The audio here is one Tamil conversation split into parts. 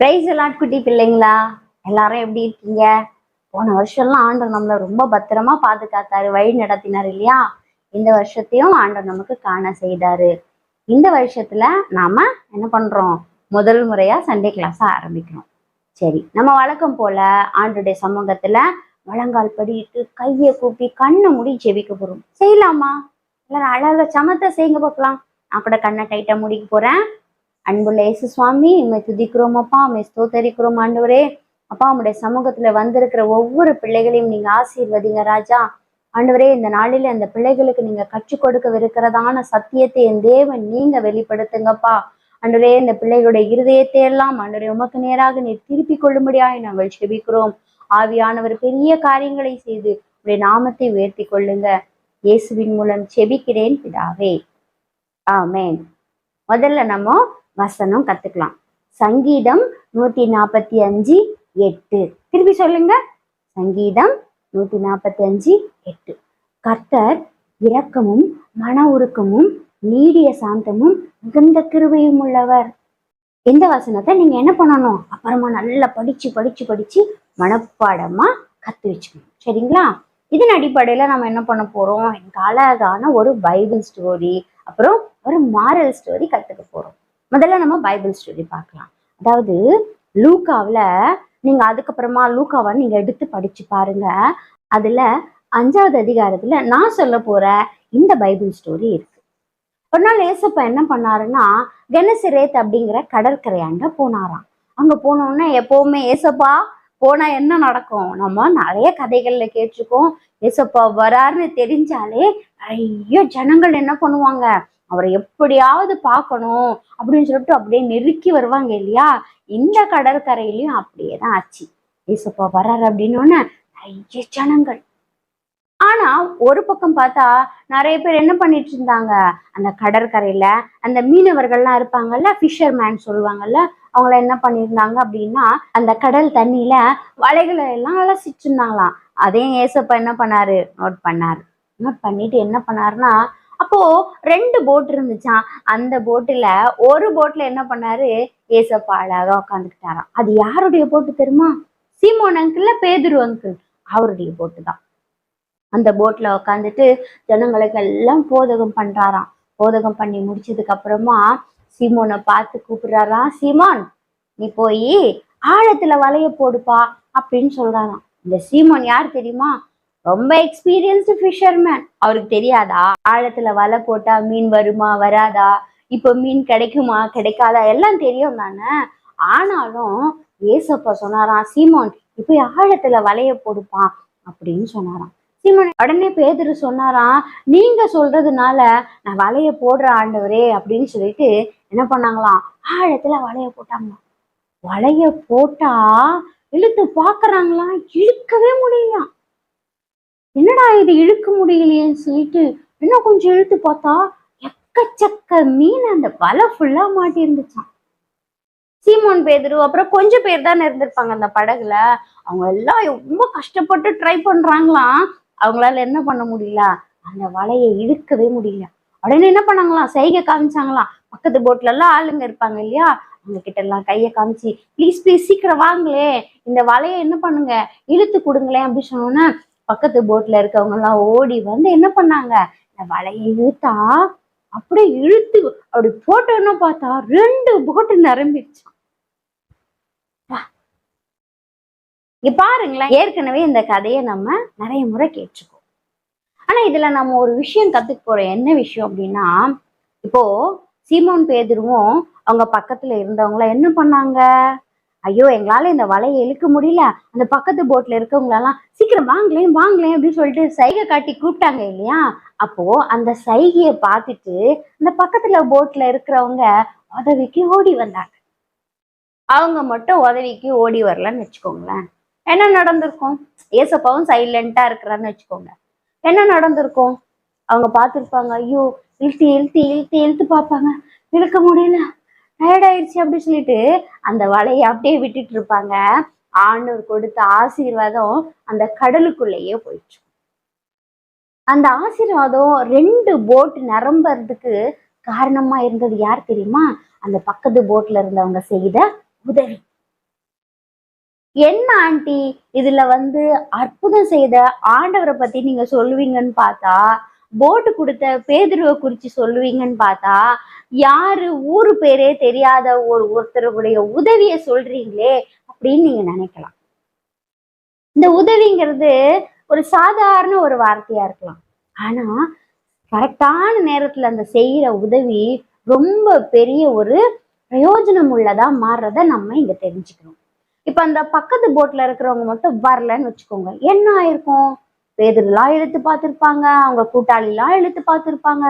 பிரைஸ் எல்லாம் குட்டி பிள்ளைங்களா? எல்லாரும் எப்படி இருக்கீங்க? போன வருஷம்லாம் ஆண்டவர் நம்மளை ரொம்ப பத்திரமா பாதுகாத்தாரு வழி நடத்தினார் இல்லையா? இந்த வருஷத்தையும் ஆண்டவர் நமக்கு காண செய்தாரு. இந்த வருஷத்துல நாம என்ன பண்றோம்? முதல் முறையா சண்டே கிளாஸ் ஆரம்பிக்கிறோம். சரி நம்ம வழக்கம் போல ஆண்டுடைய சமூகத்துல வழங்கால் படிட்டு கையை கூப்பி கண்ணை மூடி ஜெபிக்க போறோம். செய்யலாமா? எல்லாரும் அழகா சமத்தை செய்யுங்க பார்க்கலாம். நான் கூட கண்ணை டைட்டா முடிக்க போறேன். அன்புள்ள இயேசு சுவாமி உண்மை துதிக்கிறோம் அப்பா உண்மை ஸ்தோத்தரிக்கிறோம் ஆண்டவரே. அப்பா உங்களுடைய சமூகத்துல வந்திருக்கிற ஒவ்வொரு பிள்ளைகளையும் நீங்க ஆசீர்வதிங்க ராஜா. ஆண்டவரே இந்த நாளில அந்த பிள்ளைகளுக்கு நீங்க கற்றுக் கொடுக்கவிருக்கிறதான சத்தியத்தை என் தேவன் நீங்க வெளிப்படுத்துங்கப்பா. அன்றரே இந்த பிள்ளைகளுடைய இருதயத்தை எல்லாம் அன்றரே உமக்கு நேராக நீர் திருப்பிக் கொள்ளும்படியாய் நாங்கள் செபிக்கிறோம். ஆவியானவர் பெரிய காரியங்களை செய்து உடைய நாமத்தை உயர்த்தி கொள்ளுங்க. இயேசுவின் மூலம் செபிக்கிறேன் பிதாவே. ஆமேன். முதல்ல நம்ம வசனம் கத்துக்கலாம். சங்கீதம் நூத்தி நாற்பத்தி அஞ்சு எட்டு. திருப்பி சொல்லுங்க. சங்கீதம் நூத்தி நாற்பத்தி அஞ்சு எட்டு. கர்த்தர் இரக்கமும் மன உருக்கமும் நீடிய சாந்தமும் மிகுந்த கிருபையும் உள்ளவர். இந்த வசனத்தை நீங்க என்ன பண்ணணும்? அப்புறமா நல்லா படிச்சு படிச்சு படிச்சு மனப்பாடமா கத்து வச்சுக்கணும். சரிங்களா? இதன் அடிப்படையில நம்ம என்ன பண்ண போறோம்? எனக்கு அழகான ஒரு பைபிள் ஸ்டோரி அப்புறம் ஒரு மாரல் ஸ்டோரி கத்துக்க போறோம். முதல்ல நம்ம பைபிள் ஸ்டோரி பார்க்கலாம். அதாவது லூக்காவில் நீங்க அதுக்கப்புறமா லூக்காவை நீங்க எடுத்து படிச்சு பாருங்க. அதுல அஞ்சாவது அதிகாரத்துல நான் சொல்ல போற இந்த பைபிள் ஸ்டோரி இருக்கு. ஒரு நாள் ஏசப்பா என்ன பண்ணாருன்னா கெனசிரேத் அப்படிங்கிற கடற்கரையாண்ட போனாராம். அங்க போனோன்னே எப்பவுமே ஏசப்பா போனா என்ன நடக்கும்? நம்ம நிறைய கதைகள்ல கேட்டிருக்கோம். ஏசப்பா வராருன்னு தெரிஞ்சாலே நிறைய ஜனங்கள் என்ன பண்ணுவாங்க? அவரை எப்படியாவது பார்க்கணும் அப்படின்னு சொல்லிட்டு அப்படியே நெருக்கி வருவாங்க இல்லையா? இந்த கடற்கரையிலையும் அப்படியே தான் ஆச்சு. ஏசப்பா வர்றாரு அப்படின்னோடனே நிறைய ஜனங்கள். ஆனா ஒரு பக்கம் பார்த்தா நிறைய பேர் என்ன பண்ணிட்டு இருந்தாங்க? அந்த கடற்கரையில அந்த மீனவர்கள்லாம் இருப்பாங்கல்ல ஃபிஷர்மேன் சொல்லுவாங்கல்ல அவங்கள என்ன பண்ணியிருந்தாங்க அப்படின்னா அந்த கடல் தண்ணியில வலைகளை எல்லாம் அலசிட்டு இருந்தாங்களாம். அதையும் ஏசப்பா என்ன பண்ணாரு? நோட் பண்ணாரு. நோட் பண்ணிட்டு என்ன பண்ணாருன்னா அப்போ ரெண்டு போட் இருந்துச்சான் அந்த போட்டுல ஒரு போட்ல என்ன பண்ணாரு? ஏசப்பா அழகா உட்காந்துக்கிட்டாராம் அது யாருடைய போட்டு தெரியுமா? சீமோன் அங்கிள் பேதுரு அங்கிள் அவருடைய போட்டு தான். அந்த போட்ல உட்காந்துட்டு ஜனங்களுக்கு எல்லாம் போதகம் பண்றாராம். போதகம் பண்ணி முடிச்சதுக்கு அப்புறமா சீமோனை பார்த்து கூப்பிடுறாராம் சீமான் நீ போய் ஆழத்துல வலைய போடுப்பா அப்படின்னு சொல்றாராம். இந்த சீமோன் யார் தெரியுமா? ரொம்ப எக்ஸ்பீரியன்ஸ்டு ஃபிஷர்மேன் அவருக்கு தெரியாதா? ஆழத்துல வலை போட்டா மீன் வருமா வராதா? இப்போ மீன் கிடைக்குமா கிடைக்காதா? எல்லாம் தெரியும் தானே? ஆனாலும் ஏசப்பா சொன்னாராம் சீமோன் இப்போ ஆழத்துல வலைய போடுப்பான் அப்படின்னு சொன்னாராம். சீமோன் உடனே பேதர் சொன்னாராம் நீங்க சொல்றதுனால நான் வலைய போடுற ஆண்டவரே அப்படின்னு சொல்லிட்டு என்ன பண்ணாங்களாம்? ஆழத்துல வலைய போட்டாங்களாம். வலைய போட்டா இழுத்து பாக்குறாங்களாம் இழுக்கவே முடியலாம் என்னடா இது இழுக்க முடியலையேன்னு சொல்லிட்டு இன்னும் கொஞ்சம் இழுத்து பார்த்தா எக்கச்சக்க மீன் அந்த வலை ஃபுல்லா மாட்டி இருந்துச்சான் சீமோன் பேதரு அப்புறம் கொஞ்சம் பேர் தானே இருந்திருப்பாங்க அந்த படகுல. அவங்க எல்லாம் ரொம்ப கஷ்டப்பட்டு ட்ரை பண்றாங்களாம். அவங்களால என்ன பண்ண முடியல? அந்த வலையை இழுக்கவே முடியல. உடனே என்ன பண்ணாங்களாம்? செய்கை காமிச்சாங்களாம். பக்கத்து போட்ல எல்லாம் ஆளுங்க இருப்பாங்க இல்லையா? அவங்க கிட்ட எல்லாம் கையை காமிச்சு ப்ளீஸ் ப்ளீஸ் சீக்கிரம் வாங்களே. இந்த வலையை என்ன பண்ணுங்க? இழுத்து கொடுங்களேன் அப்படின்னு சொன்னோன்னே பக்கத்து போட்ல இருக்கவங்க எல்லாம் ஓடி வந்து என்ன பண்ணாங்க? இந்த வலையை இழுத்தா? அப்படியே இழுத்து அப்படி போட்டோன்னு பார்த்தா ரெண்டு போட்டு நிரம்பிடுச்சு. இங்க பாருங்களேன். ஏற்கனவே இந்த கதையை நம்ம நிறைய முறை கேட்டிருக்கோம். ஆனா இதுல நம்ம ஒரு விஷயம் கத்துக்க போறோம். என்ன விஷயம் அப்படின்னா இப்போ சீமோன் பேதுருவும் அவங்க பக்கத்துல இருந்தவங்கள என்ன பண்ணாங்க? ஐயோ எங்களால இந்த வலையை இழுக்க முடியல. அந்த பக்கத்து போட்ல இருக்கவங்களெல்லாம் சீக்கிரம் வாங்களேன் வாங்களேன் அப்படின்னு சொல்லிட்டு சைகை காட்டி கூப்பிட்டாங்க இல்லையா? அப்போ அந்த சைகையை பார்த்துட்டு அந்த பக்கத்துல போட்ல இருக்கிறவங்க உதவிக்கு ஓடி வந்தாங்க. அவங்க மட்டும் உதவிக்கு ஓடி வரலன்னு வச்சுக்கோங்களேன். என்ன நடந்திருக்கும்? ஏசப்பாவும் சைலண்டா இருக்கிறான்னு வச்சுக்கோங்க. என்ன நடந்திருக்கும்? அவங்க பார்த்துருப்பாங்க ஐயோ இழுத்து இழுத்து இழுத்து இழுத்து பார்ப்பாங்க. இழுக்க முடியல. டயர்ட் ஆயிடுச்சு அப்படி சொல்லிட்டு அந்த வலையை அப்படியே விட்டுட்டு இருப்பாங்க. ஆண்டவர் கொடுத்த ஆசீர்வாதம் அந்த கடலுக்குள்ளேயே போயிடுச்சு. அந்த ஆசீர்வாதம் ரெண்டு போட் நிரம்புறதுக்கு காரணமா இருந்தது யார் தெரியுமா? அந்த பக்கத்து போட்ல இருந்தவங்க செய்த உதவி. என்ன ஆண்டி? இதுல வந்து அற்புதம் செய்த ஆண்டவரை பத்தி நீங்க சொல்லுவீங்கன்னு பார்த்தா போட்டு கொடுத்த பேதுருவை குறிச்சு சொல்லுவீங்கன்னு பார்த்தா யாரு ஊரு பேரே தெரியாத ஒரு ஒருத்தருடைய உதவியை சொல்றீங்களே அப்படின்னு நீங்க நினைக்கலாம். இந்த உதவிங்கிறது ஒரு சாதாரண ஒரு வார்த்தையா இருக்கலாம். ஆனா கரெக்டான நேரத்துல அந்த செய்யற உதவி ரொம்ப பெரிய ஒரு பிரயோஜனம் உள்ளதா மாறுறத நம்ம இங்க தெரிஞ்சுக்கணும் இப்ப அந்த பக்கத்து போட்ல இருக்கிறவங்க மட்டும் வரலன்னு வச்சுக்கோங்க. என்ன ஆயிருக்கும்? பேதர்லாம் இழுத்து பார்த்துருப்பாங்க அவங்க கூட்டாளிலாம் இழுத்து பார்த்துருப்பாங்க.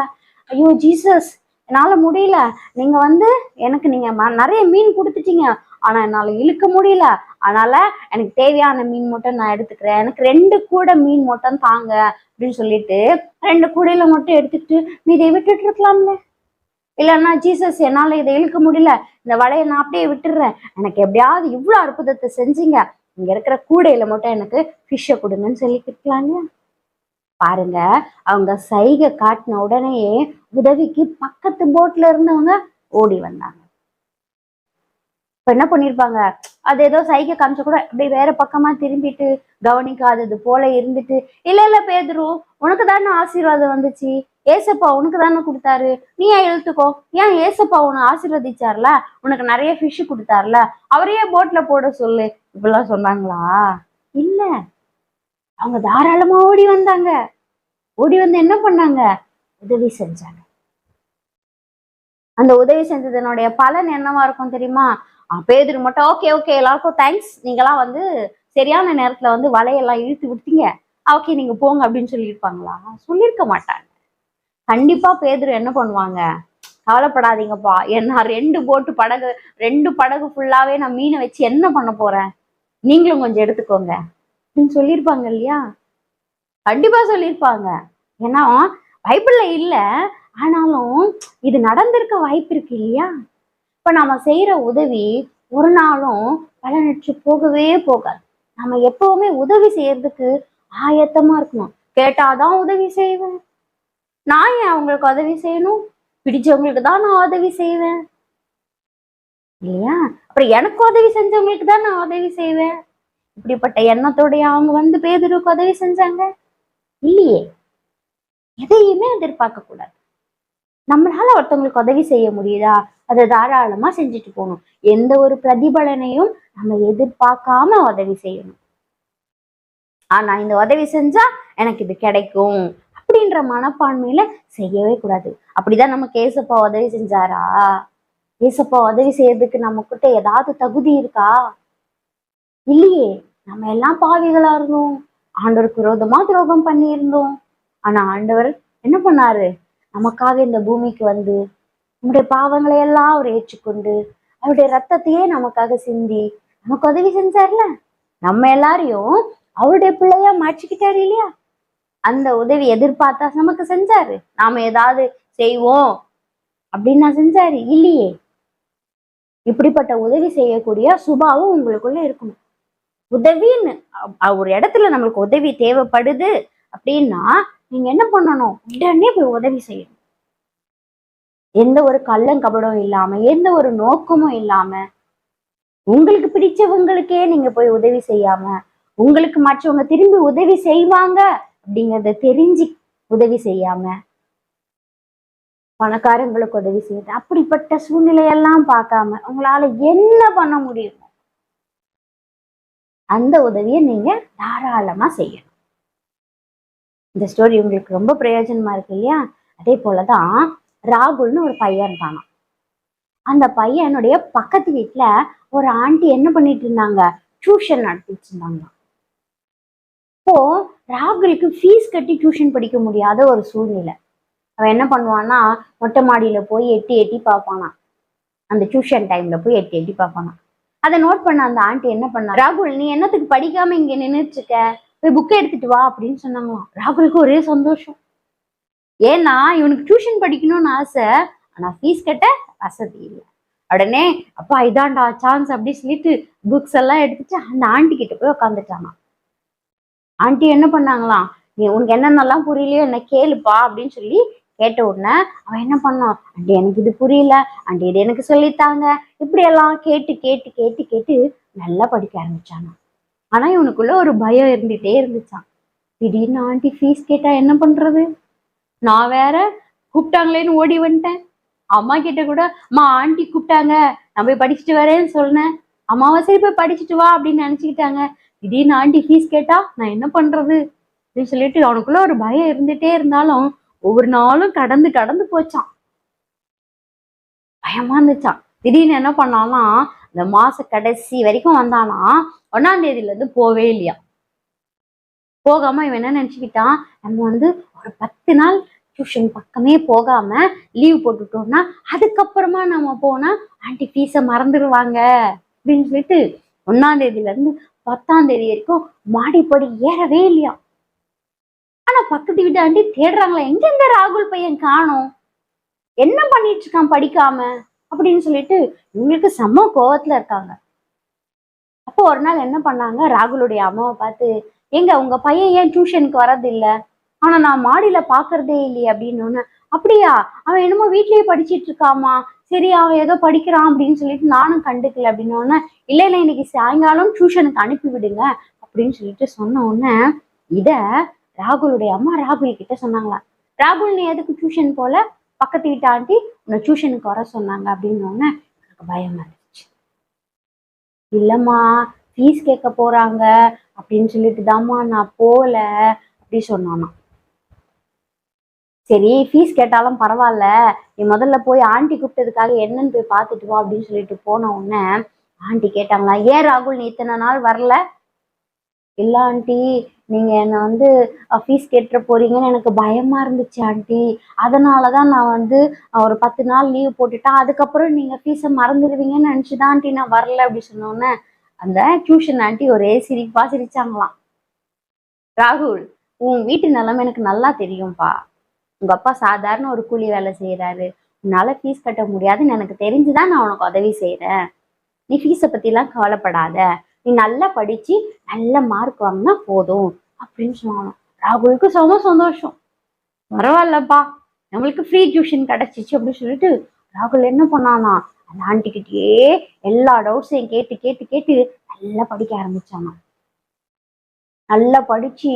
ஐயோ ஜீசஸ் என்னால் முடியல. நீங்கள் வந்து எனக்கு நீங்கள் ம- நிறைய மீன் கொடுத்துட்டீங்க. ஆனால் என்னால் இழுக்க முடியல. அதனால் எனக்கு தேவையான மீன் மட்டும் நான் எடுத்துக்கிறேன். எனக்கு ரெண்டு கூடை மீன் மட்டும் தாங்க அப்படின்னு சொல்லிட்டு ரெண்டு கூடையில் மட்டும் எடுத்துக்கிட்டு மீதியை விட்டுட்டு இருக்கலாம்ல. இல்லைன்னா ஜீசஸ் என்னால் இதை இழுக்க முடியல. இந்த வலையை நான் அப்படியே விட்டுடுறேன் எனக்கு எப்படியாவது இவ்வளோ அற்புதத்தை செஞ்சீங்க. இங்கே இருக்கிற கூடையில் மட்டும் எனக்கு ஃபிஷ்ஷை கொடுங்கன்னு சொல்லி பாருங்க அவங்க சைகை காட்டின உடனேயே உதவிக்கு பக்கத்து போட்ல இருந்தவங்க ஓடி வந்தாங்க. இப்ப என்ன பண்ணிருப்பாங்க? அது ஏதோ சைகை காமிச்ச கூட அப்படியே வேற பக்கமா திரும்பிட்டு கவனிக்காதது போல இருந்துட்டு இல்ல இல்ல பேதுரு உனக்கு தானே ஆசீர்வாதம் வந்துச்சு? ஏசப்பா உனக்கு தானே கொடுத்தாரு? நீ ஏன் இழுத்துக்கோ? ஏன் ஏசப்பா உன்னை ஆசீர்வதிச்சார்ல? உனக்கு நிறைய ஃபிஷ் கொடுத்தார்ல? அவரையே போட்ல போட சொல்லு. இப்பெல்லாம் சொன்னாங்களா? இல்ல. அவங்க தாராளமா ஓடி வந்தாங்க. ஓடி வந்து என்ன பண்ணாங்க? உதவி செஞ்சாங்க. அந்த உதவி செஞ்சதனுடைய பலன் என்னவா இருக்கும் தெரியுமா? அஹ் பேதுரு மட்டும் ஓகே ஓகே எல்லாருக்கும் தேங்க்ஸ் நீங்களாம் வந்து சரியான நேரத்துல வந்து வலையெல்லாம் இழுத்து விட்டீங்க ஓகே நீங்க போங்க அப்படின்னு சொல்லியிருப்பாங்களா? சொல்லியிருக்க மாட்டாங்க. கண்டிப்பா பேதுரு என்ன பண்ணுவாங்க? கவலைப்படாதீங்கப்பா. என்ன ரெண்டு போட்டு படகு ரெண்டு படகு ஃபுல்லாவே நான் மீனை வச்சு என்ன பண்ண போறேன்? நீங்களும் கொஞ்சம் எடுத்துக்கோங்க. அப்படின்னு சொல்லியிருப்பாங்க இல்லையா? கண்டிப்பா சொல்லியிருப்பாங்க. ஏன்னா பைபிள்ல இல்ல. ஆனாலும் இது நடந்திருக்க வாய்ப்பு இருக்கு இல்லையா? இப்ப நாம செய்யற உதவி ஒரு நாளும் பலனற்று போகவே போகாது. நம்ம எப்பவுமே உதவி செய்யறதுக்கு ஆயத்தமா இருக்கணும். கேட்டாதான் உதவி செய்வேன். நான் ஏன் அவங்களுக்கு உதவி செய்யணும்? பிடிச்சவங்களுக்கு தான் நான் உதவி செய்வேன். இல்லையா? அப்புறம் எனக்கு உதவி செஞ்சவங்களுக்கு தான் நான் உதவி செய்வேன். இப்படிப்பட்ட எண்ணத்தோடைய அவங்க வந்து பேதருக்கு உதவி செஞ்சாங்க? இல்லையே. எதையுமே எதிர்பார்க்க கூடாது. நம்மளால ஒருத்தவங்களுக்கு உதவி செய்ய முடியுதா? அதை தாராளமா செஞ்சுட்டு போகணும். எந்த ஒரு பிரதிபலனையும் நம்ம எதிர்பார்க்காம உதவி செய்யணும். ஆனா இந்த உதவி செஞ்சா எனக்கு இது கிடைக்கும் அப்படின்ற மனப்பான்மையில செய்யவே கூடாது. அப்படிதான் நமக்கு ஏசப்பா உதவி செஞ்சாரா? ஏசப்பா உதவி செய்யறதுக்கு நம்ம கிட்ட ஏதாவது தகுதி இருக்கா? இல்லையே. நம்ம எல்லாம் பாவிகளா இருந்தோம். ஆண்டவருக்கு விரோதமா துரோகம் பண்ணியிருந்தோம். ஆனா ஆண்டவர் என்ன பண்ணாரு? நமக்காக இந்த பூமிக்கு வந்து நம்முடைய பாவங்களை எல்லாம் அவர் ஏற்றுக்கொண்டு அவருடைய ரத்தத்தையே நமக்காக சிந்தி நமக்கு உதவி செஞ்சார்ல? நம்ம எல்லாரையும் அவருடைய பிள்ளையா மாற்றிக்கிட்டாரு இல்லையா? அந்த உதவி எதிர்பார்த்தா நமக்கு செஞ்சாரு. நாம ஏதாவது செய்வோம் அப்படின்னு நான் செஞ்சாரு. இல்லையே. இப்படிப்பட்ட உதவி செய்யக்கூடிய சுபாவும் உங்களுக்குள்ள இருக்கணும். உதவின்னு ஒரு இடத்துல நம்மளுக்கு உதவி தேவைப்படுது அப்படின்னா நீங்க என்ன பண்ணணும்? உடனே போய் உதவி செய்யணும். எந்த ஒரு கள்ளங்கபடம் இல்லாம எந்த ஒரு நோக்கமும் இல்லாம உங்களுக்கு பிடிச்சவங்களுக்கே நீங்க போய் உதவி செய்யாம உங்களுக்கு மற்றவங்க திரும்பி உதவி செய்வாங்க அப்படிங்கறத தெரிஞ்சு உதவி செய்யாம பணக்காரங்களுக்கு உதவி செய்யுது அப்படிப்பட்ட சூழ்நிலையெல்லாம் பார்க்காம உங்களால என்ன பண்ண முடியும் அந்த உதவியை நீங்க தாராளமா செய்யணும். இந்த ஸ்டோரி உங்களுக்கு ரொம்ப பிரயோஜனமா இருக்கு இல்லையா? அதே போலதான் ராகுல்னு ஒரு பையன் தானாம் அந்த பையனுடைய பக்கத்து வீட்டுல ஒரு ஆண்டி என்ன பண்ணிட்டு இருந்தாங்க? டியூஷன் நடத்திட்டு இருந்தாங்க இப்போ ராகுலுக்கு ஃபீஸ் கட்டி டியூஷன் படிக்க முடியாத ஒரு சூழ்நிலை. அவன் என்ன பண்ணுவான்னா மொட்டை மாடியில போய் எட்டி எட்டி பார்ப்பானா அந்த டியூஷன் டைம்ல போய் எட்டி எட்டி பார்ப்பானா அதை நோட் பண்ண அந்த ஆண்டி என்ன பண்ணா ராகுல் நீ என்னத்துக்கு படிக்காம இங்க நின்றுட்டு இருக்க போய் புக்கை எடுத்துட்டு வா அப்படின்னு சொன்னாங்களாம். ராகுலுக்கு ஒரே சந்தோஷம். ஏன்னா இவனுக்கு டியூஷன் படிக்கணும்னு ஆசை. ஆனா ஃபீஸ் கட்ட வசதி இல்லை. உடனே அப்பா இதான்டா சான்ஸ் அப்படி சொல்லிட்டு புக்ஸ் எல்லாம் எடுத்துட்டு அந்த ஆண்டி கிட்ட போய் உட்காந்துட்டானா ஆண்டி என்ன பண்ணாங்களாம்? நீ உனக்கு என்னென்னலாம் புரியலையோ என்ன கேளுப்பா அப்படின்னு சொல்லி கேட்ட உடனே அவன் என்ன பண்ணான்? அண்டி எனக்கு இது புரியல. அண்டி இது எனக்கு சொல்லித்தாங்க. இப்படி எல்லாம் கேட்டு கேட்டு கேட்டு கேட்டு நல்லா படிக்க ஆரம்பிச்சானா. ஆனா இவனுக்குள்ள ஒரு பயம் இருந்துட்டே இருந்துச்சான். திடீர்னு ஆண்டி ஃபீஸ் கேட்டா என்ன பண்றது? நான் வேற கூப்பிட்டாங்களேன்னு ஓடி வந்துட்டேன். அம்மா கிட்ட கூட அம்மா ஆண்டி கூப்பிட்டாங்க. நான் போய் படிச்சுட்டு வரேன்னு சொன்னேன். அம்மாவை சரி போய் படிச்சுட்டு வா அப்படின்னு நினைச்சுக்கிட்டாங்க. திடீர்னு ஆண்டி ஃபீஸ் கேட்டா நான் என்ன பண்றது? அப்படின்னு சொல்லிட்டு அவனுக்குள்ள ஒரு பயம் இருந்துட்டே இருந்தாலும் ஒவ்வொரு நாளும் கடந்து கடந்து போச்சான் பயமா இருந்துச்சான் திடீர்னு என்ன பண்ணானா இந்த மாச கடைசி வரைக்கும் வந்தானா ஒன்னாம் தேதியில இருந்து போவே இல்லையா? போகாம இவன் என்ன நினைச்சுக்கிட்டான் நம்ம வந்து ஒரு பத்து நாள் டியூஷன் பக்கமே போகாம லீவ் போட்டுட்டோம்னா அதுக்கப்புறமா நம்ம போனா ஆண்டி ஃபீஸை மறந்துடுவாங்க அப்படின்னு சொல்லிட்டு ஒன்னாம் தேதியில இருந்து பத்தாம் தேதி வரைக்கும் மாடிப்படி ஏறவே இல்லையா? ஆனா பக்கத்து வீட்டு ஆண்டி தேடுறாங்களா எங்க இந்த ராகுல் பையன் காணும்? என்ன பண்ணிட்டு இருக்கான் படிக்காம? அப்படின்னு சொல்லிட்டு இவங்களுக்கு செம்ம கோவத்துல இருக்காங்க. அப்போ ஒரு நாள் என்ன பண்ணாங்க? ராகுலுடைய அம்மாவை பார்த்து எங்க உங்க பையன் ஏன் டியூஷனுக்கு வரது இல்ல? ஆனா நான் மாடியில பாக்குறதே இல்லையே அப்படின்னு அப்படியா? அவன் என்னமோ வீட்லயே படிச்சிட்டு இருக்காமா? சரி அவன் ஏதோ படிக்கிறான் அப்படின்னு சொல்லிட்டு நானும் கண்டுக்கல அப்படின்னு உடனே இல்ல இல்ல இன்னைக்கு சாயங்காலம் டியூஷனுக்கு அனுப்பி விடுங்க அப்படின்னு சொல்லிட்டு சொன்ன உடனே இத ராகுலுடைய அம்மா ராகுல் கிட்ட சொன்னாங்களாம். ராகுல் நீ எதுக்கு டியூஷன் போல? பக்கத்து வீட்டு ஆண்டி உன்னை டியூஷனுக்கு வர சொன்னாங்க அப்படின்னு உடனே எனக்கு பயமா இருந்துச்சு இல்லம்மா ஃபீஸ் கேட்க போறாங்க அப்படின்னு சொல்லிட்டு தாம்மா நான் போல அப்படி சொன்னானா சரி ஃபீஸ் கேட்டாலும் பரவாயில்ல. நீ முதல்ல போய் ஆண்டி கூப்பிட்டதுக்காக என்னன்னு போய் பார்த்துட்டு வா அப்படின்னு சொல்லிட்டு போன உடனே ஆண்டி கேட்டாங்களா ஏன் ராகுல் நீ இத்தனை நாள் வரல? இல்லை ஆண்டி நீங்கள் என்னை வந்து ஃபீஸ் கேட்டுற போறீங்கன்னு எனக்கு பயமா இருந்துச்சு ஆண்டி. அதனால தான் நான் வந்து ஒரு பத்து நாள் லீவ் போட்டுட்டேன் அதுக்கப்புறம் நீங்க ஃபீஸை மறந்துடுவீங்கன்னு நினைச்சுதான் ஆண்டி நான் வரல அப்படி சொன்னோன்னே அந்த டியூஷன் ஆண்டி ஒரே சிரிப்பா சிரிச்சாங்களாம். ராகுல் உன் வீட்டு நிலைமை எனக்கு நல்லா தெரியும்ப்பா உங்க அப்பா சாதாரண ஒரு கூலி வேலை செய்யறாரு உன்னால் ஃபீஸ் கட்ட முடியாதுன்னு எனக்கு தெரிஞ்சுதான் நான் உனக்கு உதவி செய்கிறேன் நீ ஃபீஸை பற்றிலாம் கவலைப்படாத. நீ நல்லா படிச்சு நல்ல மார்க் வாங்கினா போதும் அப்படின்னு சொன்னாங்க. ராகுலுக்கு செம சந்தோஷம். பரவாயில்லப்பா நம்மளுக்கு ஃப்ரீ டியூஷன் கிடைச்சிச்சு அப்படின்னு சொல்லிட்டு ராகுல் என்ன பண்ணானா அந்த ஆண்டிக்கிட்டே எல்லா டவுட்ஸையும் கேட்டு கேட்டு கேட்டு நல்லா படிக்க ஆரம்பிச்சானா. நல்லா படிச்சு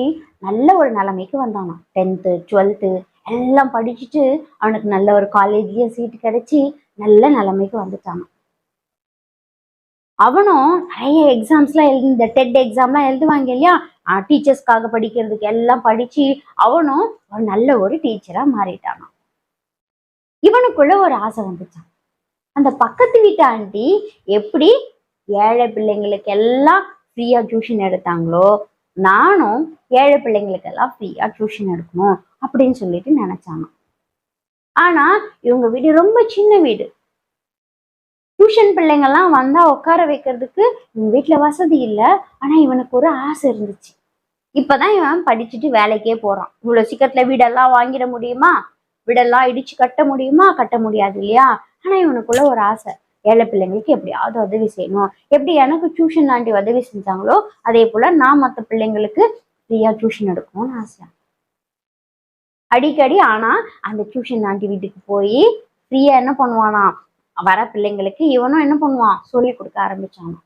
நல்ல ஒரு நிலைமைக்கு வந்தானா. டென்த்து டுவெல்த்து எல்லாம் படிச்சுட்டு அவனுக்கு நல்ல ஒரு காலேஜ்லயே சீட்டு கிடைச்சி நல்ல நிலைமைக்கு வந்துட்டான். அவனும் நிறைய எக்ஸாம்ஸ்லாம் எழுதி இந்த டெட் எக்ஸாம்லாம் எழுதுவாங்க இல்லையா? டீச்சர்ஸ்க்காக படிக்கிறதுக்கு எல்லாம் படிச்சு அவனும் ஒரு நல்ல ஒரு டீச்சரா மாறிட்டானா. இவனுக்குள்ள ஒரு ஆசை வந்துச்சான் அந்த பக்கத்து வீட்டு ஆண்டி எப்படி ஏழை பிள்ளைங்களுக்கு எல்லாம் ஃப்ரீயா டியூஷன் எடுத்தாங்களோ நானும் ஏழை பிள்ளைங்களுக்கெல்லாம் ஃப்ரீயா டியூஷன் எடுக்கணும் அப்படின்னு சொல்லிட்டு நினைச்சாங்க ஆனா இவங்க வீடு ரொம்ப சின்ன வீடு. டியூஷன் பிள்ளைங்கள்லாம் வந்தா உட்கார வைக்கிறதுக்கு இவங்க வீட்டுல வசதி இல்லை. ஆனா இவனுக்கு ஒரு ஆசை இருந்துச்சு. இப்பதான் இவன் படிச்சுட்டு வேலைக்கே போறான். இவ்வளவு சீக்கிரத்துல வீடெல்லாம் வாங்கிட முடியுமா? வீடெல்லாம் இடிச்சு கட்ட முடியுமா? கட்ட முடியாது இல்லையா? ஆனா இவனுக்குள்ள ஒரு ஆசை. ஏழை பிள்ளைங்களுக்கு எப்படியாவது உதவி செய்யணும். எப்படி எனக்கு டியூஷன் ஆண்டி உதவி செஞ்சாங்களோ அதே போல நான் மற்ற பிள்ளைங்களுக்கு ஃப்ரீயா டியூஷன் எடுக்கணும்னு ஆசை. அடிக்கடி ஆனா அந்த டியூஷன் ஆண்டி வீட்டுக்கு போய் ஃப்ரீயா என்ன பண்ணுவானா? வர பிள்ளைங்களுக்கு இவனும் என்ன பண்ணுவான்? சொல்லி கொடுக்க ஆரம்பிச்சான்.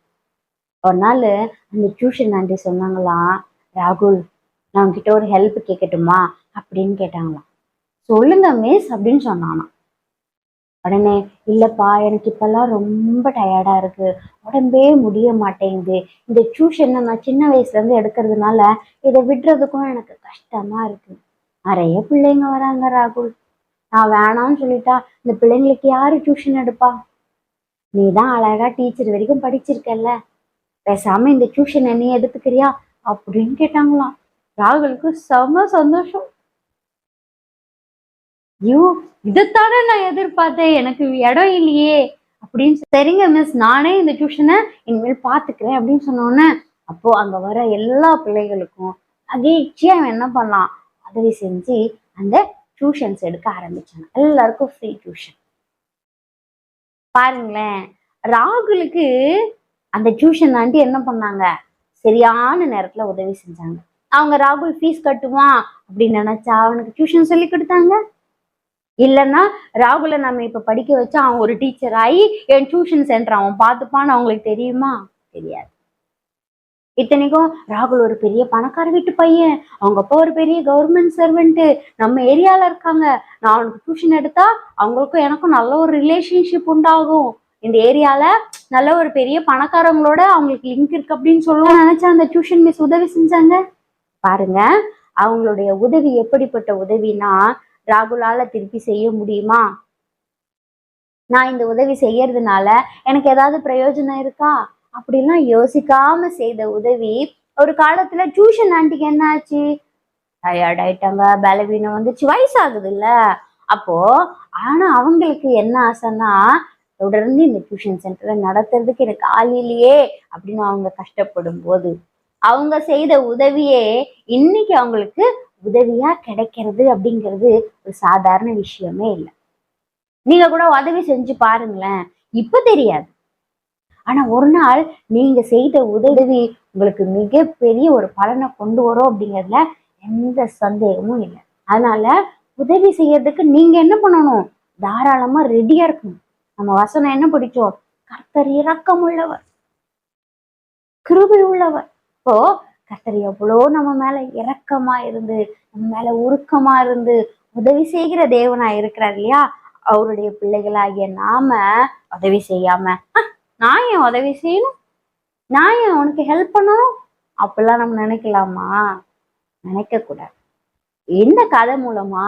ஒரு நாள் அந்த டியூஷன் ஆண்டி சொன்னாங்களாம் ராகுல் நான் உங்ககிட்ட ஒரு ஹெல்ப் கேட்கட்டுமா அப்படின்னு கேட்டாங்களாம். சொல்லுங்க மிஸ் அப்படின்னு சொன்னானா உடனே இல்லப்பா எனக்கு இப்பெல்லாம் ரொம்ப டயர்டா இருக்கு. உடம்பே முடிய மாட்டேங்குது. இந்த டியூஷனை நான் சின்ன வயசுல இருந்து எடுக்கிறதுனால இதை விடுறதுக்கும் எனக்கு கஷ்டமா இருக்கு. நிறைய பிள்ளைங்க வராங்க ராகுல். நான் வேணாம்னு சொல்லிட்டா இந்த பிள்ளைங்களுக்கு யாரு டியூஷன் எடுப்பா? நீ தான் அழகா டீச்சர் வரைக்கும் படிச்சிருக்கல்ல. பேசாம இந்த டியூஷன் நீ எடுத்துக்கிறியா அப்படின்னு கேட்டாங்களாம். ராகுலுக்கு செம சந்தோஷம். ஐயோ இதைத்தானே நான் எதிர்பார்த்தேன். எனக்கு இடம் இல்லையே. அப்படின்னு சரிங்க மிஸ் நானே இந்த டியூஷனை இனிமேல் பார்த்துக்கிறேன் அப்படின்னு சொன்னோன்னே அப்போ அங்க வர எல்லா பிள்ளைகளுக்கும் மகிழ்ச்சியா அவன் என்ன பண்ணலாம்? உதவி செஞ்சு அந்த டியூஷன்ஸ் எடுக்க ஆரம்பிச்சாங்க. எல்லாருக்கும் ஃப்ரீ டியூஷன் பாருங்களேன் ராகுலுக்கு அந்த டியூஷன் ஆண்டி என்ன பண்ணாங்க? சரியான நேரத்துல உதவி செஞ்சாங்க. அவங்க ராகுல் ஃபீஸ் கட்டுவான் அப்படின்னு நினைச்சா அவனுக்கு டியூஷன் சொல்லி கொடுத்தாங்க. இல்லைன்னா ராகுலை நம்ம இப்ப படிக்க வச்சா அவன் ஒரு டீச்சர் ஆகி என் டியூஷன் சென்டர் அவன் பார்த்துப்பான்னு அவங்களுக்கு தெரியுமா? தெரியாது. இத்தனைக்கும் ராகுல் ஒரு பெரிய பணக்கார வீட்டு பையன். அவங்க அப்பா ஒரு பெரிய கவர்மெண்ட் சர்வெண்ட்டு நம்ம ஏரியால இருக்காங்க. நான் அவனுக்கு டியூஷன் எடுத்தா அவங்களுக்கும் எனக்கும் நல்ல ஒரு ரிலேஷன்ஷிப் உண்டாகும். இந்த ஏரியால நல்ல ஒரு பெரிய பணக்காரங்களோட அவங்களுக்கு லிங்க் இருக்கு அப்படின்னு சொல்லுவோம் நினைச்சா அந்த டியூஷன் மிஸ் உதவி செஞ்சாங்க? பாருங்க. அவங்களுடைய உதவி எப்படிப்பட்ட உதவினா ராகுலால திருப்பி செய்ய முடியுமா? நான் இந்த உதவி செய்யறதுனால எனக்கு ஏதாவது பிரயோஜனம் இருக்கா? அப்படிலாம் யோசிக்காம செய்த உதவி ஒரு காலத்துல டியூஷன் ஆண்டிக்கு என்ன ஆச்சு டயர்ட் ஆயிட்டாங்க பலவீனம் வந்துச்சு வயசாகுது இல்ல அப்போ ஆனா அவங்களுக்கு என்ன ஆசைன்னா தொடர்ந்து இந்த டியூஷன் சென்டரை நடத்துறதுக்கு எனக்கு ஆள் இல்லையே அப்படின்னு அவங்க கஷ்டப்படும் போது அவங்க செய்த உதவியே இன்னைக்கு அவங்களுக்கு உதவியா கிடைக்கிறது அப்படிங்கிறது ஒரு சாதாரண விஷயமே இல்லை. நீங்க கூட உதவி செஞ்சு பாருங்களேன். இப்ப தெரியாது. ஆனா ஒரு நாள் நீங்க செய்த உதவி உங்களுக்கு மிகப்பெரிய ஒரு பலனை கொண்டு வரும் அப்படிங்கிறதுல எந்த சந்தேகமும் இல்லை. அதனால உதவி செய்யறதுக்கு நீங்க என்ன பண்ணணும்? தாராளமா ரெடியா இருக்கணும். நம்ம வசனம் என்ன பிடிச்சோம்? கர்த்தர் இரக்கம் உள்ளவர். கிருபி உள்ளவர். இப்போ கர்த்தர் எவ்வளோ நம்ம மேல இரக்கமா இருந்து நம்ம மேல உருக்கமா இருந்து உதவி செய்கிற தேவனா இருக்கிறார் இல்லையா? அவருடைய பிள்ளைகளாகிய நாம உதவி செய்யாம நான் ஏன் உதவி செய்யணும்? நான் ஏன் உனக்கு ஹெல்ப் பண்ணணும்? அப்படிலாம் நம்ம நினைக்கலாமா? நினைக்க கூடாது இந்த கதை மூலமா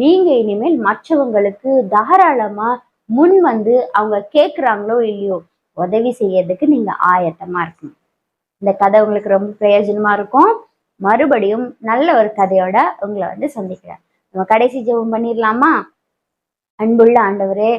நீங்க இனிமேல் மற்றவங்களுக்கு தாராளமா முன் வந்து அவங்க கேக்குறாங்களோ இல்லையோ உதவி செய்யறதுக்கு நீங்க ஆயத்தமா இருக்கணும். இந்த கதை உங்களுக்கு ரொம்ப பிரயோஜனமா இருக்கும். மறுபடியும் நல்ல ஒரு கதையோட உங்களை வந்து சந்திக்கிறேன். நம்ம கடைசி ஜெபம் பண்ணிடலாமா? அன்புள்ள ஆண்டவரே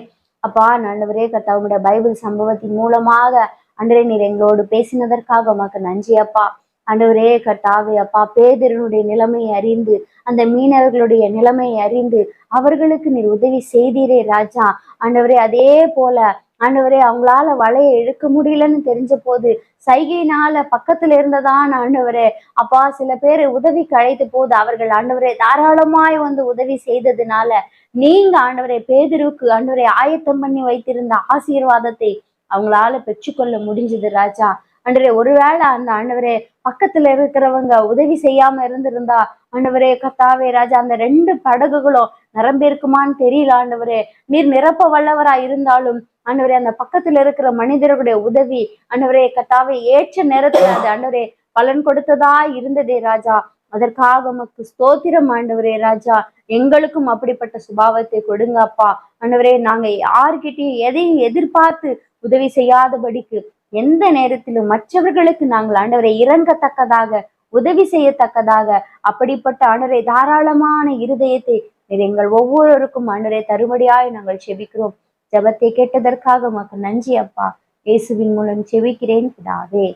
அப்பா ஆண்டவரே கர்த்தாவுடைய பைபிள் சம்பவத்தின் மூலமாக அன்றே நீர் எங்களோடு பேசினதற்காக உமக்கு நன்றி அப்பா. ஆண்டவரே கர்த்தாவே அப்பா பேதரனுடைய நிலைமையை அறிந்து அந்த மீனவர்களுடைய நிலைமையை அறிந்து அவர்களுக்கு நீர் உதவி செய்தீரே ராஜா. ஆண்டவரே அதே போல ஆண்டவரே அவங்களால வலையை இழுக்க முடியலன்னு தெரிஞ்ச போது சைகையினால பக்கத்துல இருந்ததான் ஆண்டவரே அப்பா சில பேர் உதவிக்கு அழைத்த போது அவர்கள் ஆண்டவரே தாராளமாய் வந்து உதவி செய்ததுனால நீங்க ஆண்டவரே பேதருக்கு ஆண்டவரை ஆயத்தம் பண்ணி வைத்திருந்த ஆசீர்வாதத்தை அவங்களால பெற்றுக்கொள்ள முடிஞ்சது ராஜா. ஆண்டவரே ஒருவேளை அந்த ஆண்டவரே பக்கத்துல இருக்கிறவங்க உதவி செய்யாம இருந்திருந்தா ஆண்டவரே கத்தாவே ராஜா அந்த ரெண்டு படகுகளும் நிரம்பியிருக்குமான்னு தெரியல ஆண்டவரே. நீர் நிரப்ப வல்லவரா இருந்தாலும் ஆண்டவரே அந்த பக்கத்துல இருக்கிற மனிதர்களுடைய உதவி ஆண்டவரே கட்டாவை ஏற்ற நேரத்துல அது ஆண்டவரே பலன் கொடுத்ததா இருந்ததே ராஜா. அதற்காக உமக்கு ஸ்தோத்திரம் ஆண்டவரே ராஜா. எங்களுக்கும் அப்படிப்பட்ட சுபாவத்தை கொடுங்க அப்பா. ஆண்டவரே நாங்க யார்கிட்டயும் எதையும் எதிர்பார்த்து உதவி செய்யாதபடிக்கு எந்த நேரத்திலும் மற்றவர்களுக்கு நாங்கள் ஆண்டவரை இறங்கத்தக்கதாக உதவி செய்யத்தக்கதாக அப்படிப்பட்ட ஆண்டவரை தாராளமான இருதயத்தை நீர் எங்கள் ஒவ்வொருவருக்கும் ஆண்டவரை தருமடியாய் நாங்கள் செபிக்கிறோம். ஜெபத்தை கேட்டதற்காக உமக்கு நன்றி அப்பா. இயேசுவின் மூலம் செபிக்கிறேன் பிதாவே.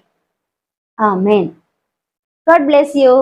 ஆமேன். God bless you